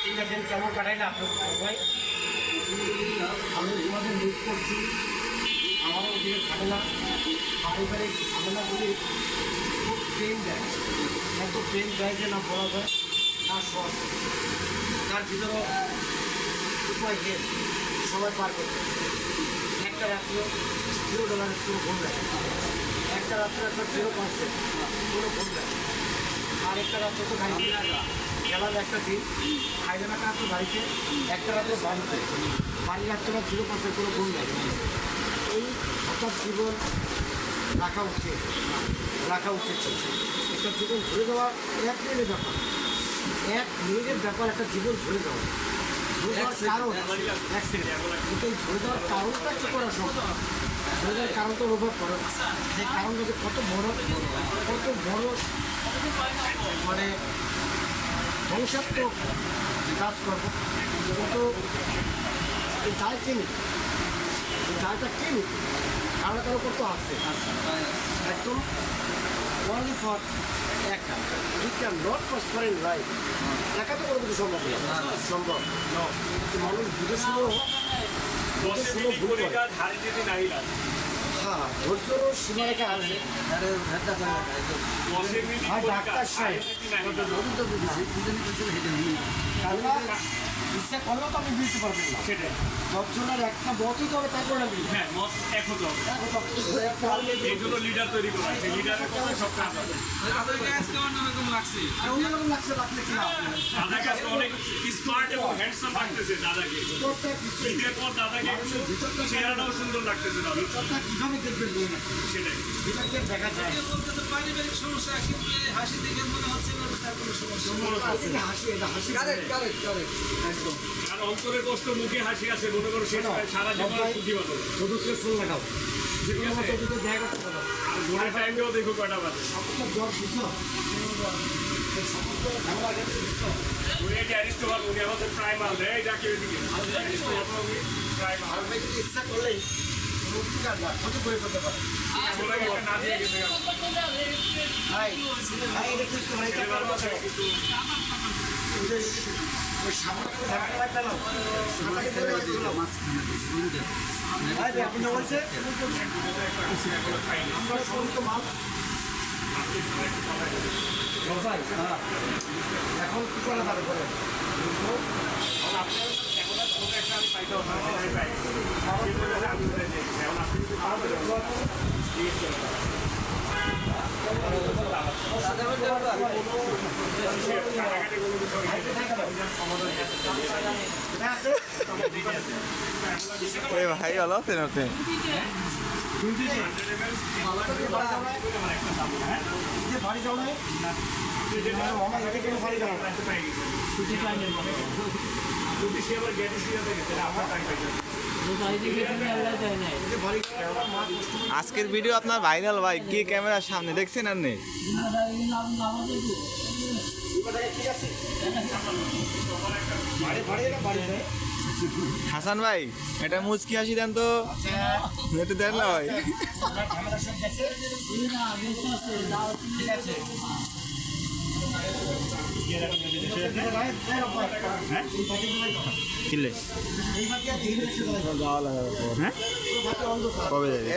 তিনটা দিন কেমন কাটাইলে আপনার ভাই আমি তোমাদের মিস করছি আমারও ওদিকে ঝামেলা পারিবারিক ঝামেলাগুলি খুব পেন দেয় এত পেন দেয় যে না বলা যায় না সহজ তার ভিতরে উপায় নেই সময় পার করতে একটা রাত্র জিরো ডলারের কোনো ঘুম নেয় একটা রাত্রে একটা জিরো পার্সেন্ট। আর একটা রাত্র তো গাড়ি গেলাম একটা দিন। বাড়িতে। একটা রাত্রে বাড়িতে বাড়ির রাত্রে জিরো পার্সেন্ট কোনো নেই এই হঠাৎ জীবন রাখা উচিত। রাখা উচিত। একটা জীবন ঝরে দেওয়া এক মিনিটের ব্যাপার। এক মিনিটের ব্যাপার একটা জীবন ঝরে দেওয়া ঝরে দেওয়ার কারণ কিন্তু এই ঝরে দেওয়ার কারণটা কী করা সম্ভব? ঝরে দেওয়ার কারণ তো অনুভব করো। যে কারণটা যে কত বড় কত বড় মানে ধ্বংসাত্মক কাজ করব, কিন্তু এই দায় কে এই দায়টা কে নিবে? কারও কারও আছে। একদম only for একা। We can not prosper in life একা তো কোনো কিছু সম্ভব। সম্ভব মানুষ বুঝে শুনেও বুঝে শুনেও ভুল করে। ধৈর্যেরও সীমারেখা আছে আর ডাক্তার সাহেব ইচ্ছা করলেও তো আপনি বুঝতে পারবেন না। সেটাই। দশজনের একটা মতই তো হবে তাই করে হ্যাঁ মত এক হতে হবে। এই জন্য লিডার তৈরি করা হয়েছে। লিডারের সব কাজ হবে। তাদেরকে আজকে অন্যরকম লাগছে। আর অন্যরকম লাগছে লাগলে কি লাভ? দাদাকে আজকে অনেক স্মার্ট এবং হ্যান্ডসাম লাগতেছে দাদাকে। ঈদের পর দাদাকে একটু চেহারাটাও সুন্দর? লাগতেছে দাদা। ভিতরটা কীভাবে দেখবেন না? সেটাই। ভিতর দিয়ে দেখা যায়। বলতে তো পারিবারিক সমস্যা কিন্তু হাসি দেখে মনে হচ্ছে না তার কোনো সমস্যা। এটা হাসি এটা হাসি। একদম। আর অন্তরের কষ্ট মুখে হাসি আছে মনে করো সে সারা জীবন সুখী হতো যদুকে ফুল লাগাও যে কোনো মতো যদি দেখা করতে পারো। আর ঘুরে টাইমেও দেখো কয়টা বাজে। সমস্ত জ্বর বুঝছ আর ভাই ইচ্ছা করলেই না দিয়ে এখন কি করা যাবে বলেন এখন ওই ভাই ভালো আছেন আপনি? আজকের ভিডিও আপনার ভাইরাল ভাই, কে ক্যামেরার সামনে, দেখছেন আর নেই হাসান ভাই এটা মুচকি হাসি দেন তো। একটু দেন না ভাই। কিনলে কবে যাবে